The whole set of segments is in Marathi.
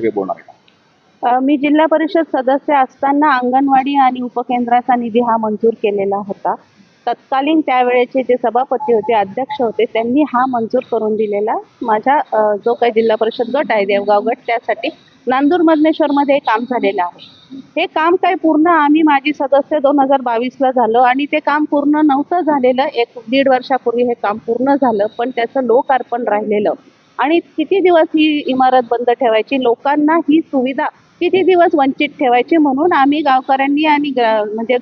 काही बोलणार आहे का? मी जिल्हा परिषद सदस्य असताना अंगणवाडी आणि उपकेंद्राचा निधी हा मंजूर केलेला होता. तत्कालीन त्यावेळेचे जे सभापती होते अध्यक्ष होते त्यांनी हा मंजूर करून दिलेला. माझ्या जो काही जिल्हा परिषद गट आहे देवगाव गट त्यासाठी नांदूर मधनेश्वरमध्ये हे काम झालेलं आहे. हे काम काय पूर्ण आम्ही माझी सदस्य दोन हजार बावीसला झालं आणि ते काम पूर्ण नव्हतं झालेलं. एक दीड वर्षापूर्वी हे काम पूर्ण झालं पण त्याचं लोकार्पण राहिलेलं. आणि किती दिवस ही इमारत बंद ठेवायची? लोकांना ही सुविधा किती दिवस वंचित ठेवायची म्हणून आम्ही गावकऱ्यांनी आणि ग्रा- म्हणजे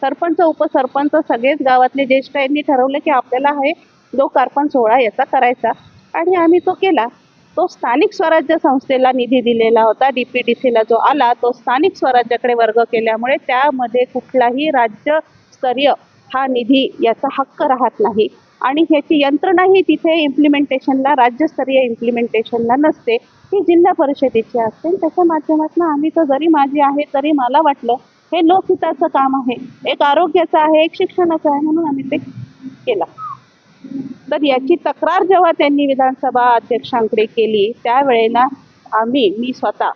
सरपंच उपसरपंच सगळेच गावातले ज्येष्ठ यांनी ठरवलं की आपल्याला हे लोकार्पण सोहळा याचा करायचा. आणि आम्ही तो केला. तो स्थानिक स्वराज्य संस्थेला निधी दिलेला होता. डी पी डी सीला जो आला तो स्थानिक स्वराज्याकडे वर्ग केल्यामुळे त्यामध्ये कुठलाही राज्यस्तरीय हा निधी याचा हक्क राहत नाही. आणि ह्याची यंत्रणाही तिथे इम्प्लिमेंटेशनला राज्यस्तरीय इम्प्लिमेंटेशनला नसते. ती जिल्हा परिषदेची असते. त्याच्या माध्यमातून आम्ही तर जरी माझी आहे तरी मला वाटलं हे लोकहिताचं काम आहे. एक आरोग्याचं आहे एक शिक्षणाचं आहे म्हणून आम्ही ते केलं. तर याची तक्रार जेव्हा त्यांनी विधानसभा अध्यक्षांकडे केली त्यावेळेला आम्ही मी स्वतः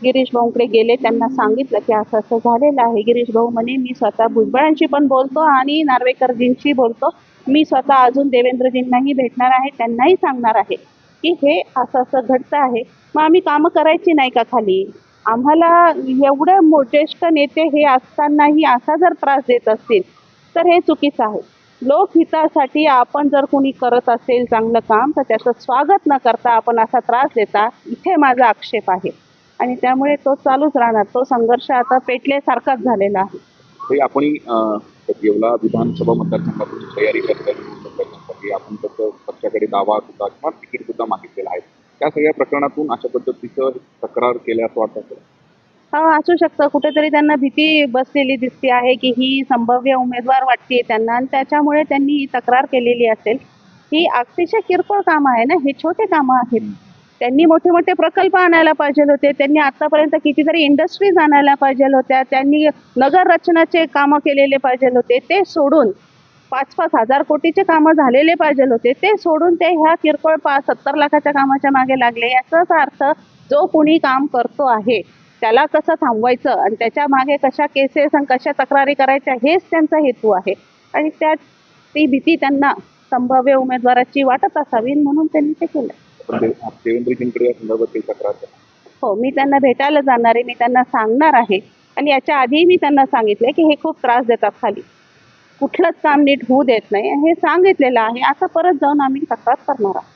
गिरीश भाऊंकडे गेले. त्यांना सांगितलं की असं असं झालेलं आहे. गिरीश भाऊ म्हणे मी स्वतः भुजबळांशी पण बोलतो आणि नार्वेकरजींशी बोलतो. मी स्वतः अजून देवेंद्रजींनाही भेटणार आहे त्यांनाही सांगणार आहे की हे असं असं घडतं आहे. मग आम्ही कामं करायची नाही का खाली? आम्हाला एवढं मो नेते हे असतानाही असा जर त्रास देत असतील तर हे चुकीचं आहे. लोकहितासाठी आपण जर कोणी करत असेल चांगलं काम तर त्याचं स्वागत न करता आपण असा त्रास देता इथे माझा आक्षेप आहे. आणि त्यामुळे तो चालूच राहणार. तो संघर्ष आता पेटल्यासारखाच झालेला आहे. आपण अं, येवला विधानसभा मतदारसंघातून तयारी करत आपण तसं पक्षाकडे दावा सुद्धा किंवा तिकीट सुद्धा मागितलेलं आहे. त्या सगळ्या प्रकरणातून अशा पद्धतीचं तक्रार केल्या असं वाटतं? हा असू शकतं. कुठेतरी त्यांना भीती बसलेली दिसते आहे की ही संभाव्य उमेदवार वाटते त्यांना आणि त्याच्यामुळे त्यांनी ही तक्रार केलेली असेल. ही अतिशय किरकोळ कामं आहे ना? हे छोटे कामं आहेत. त्यांनी मोठे मोठे प्रकल्प आणायला पाहिजे होते. त्यांनी आतापर्यंत कितीतरी इंडस्ट्रीज आणायला पाहिजे होत्या. त्यांनी नगर रचनाचे कामं केलेले पाहिजे होते. ते सोडून पाच पाच हजार कोटीचे कामं झालेले पाहिजे होते. ते सोडून ते ह्या किरकोळ पा सत्तर लाखाच्या कामाच्या मागे लागले. याचाच अर्थ जो कुणी काम करतो आहे त्याला कसं थांबवायचं आणि त्याच्यामागे कशा केसेस आणि कशा तक्रारी करायच्या हेच त्यांचा हेतू आहे. आणि त्यात ती भीती त्यांना संभाव्य उमेदवाराची वाटत असावी म्हणून त्यांनी ते केलं देवेंद्रजींकडे या संदर्भात काही तक्रार करा. हो मी त्यांना भेटायला जाणार आहे मी त्यांना सांगणार आहे. आणि याच्या आधी मी त्यांना सांगितलंय की हे खूप त्रास देतात खाली. कुठलंच काम नीट होऊ देत नाही. हे सांगितलेलं आहे. आता परत जाऊन आम्ही तक्रार करणार आहोत.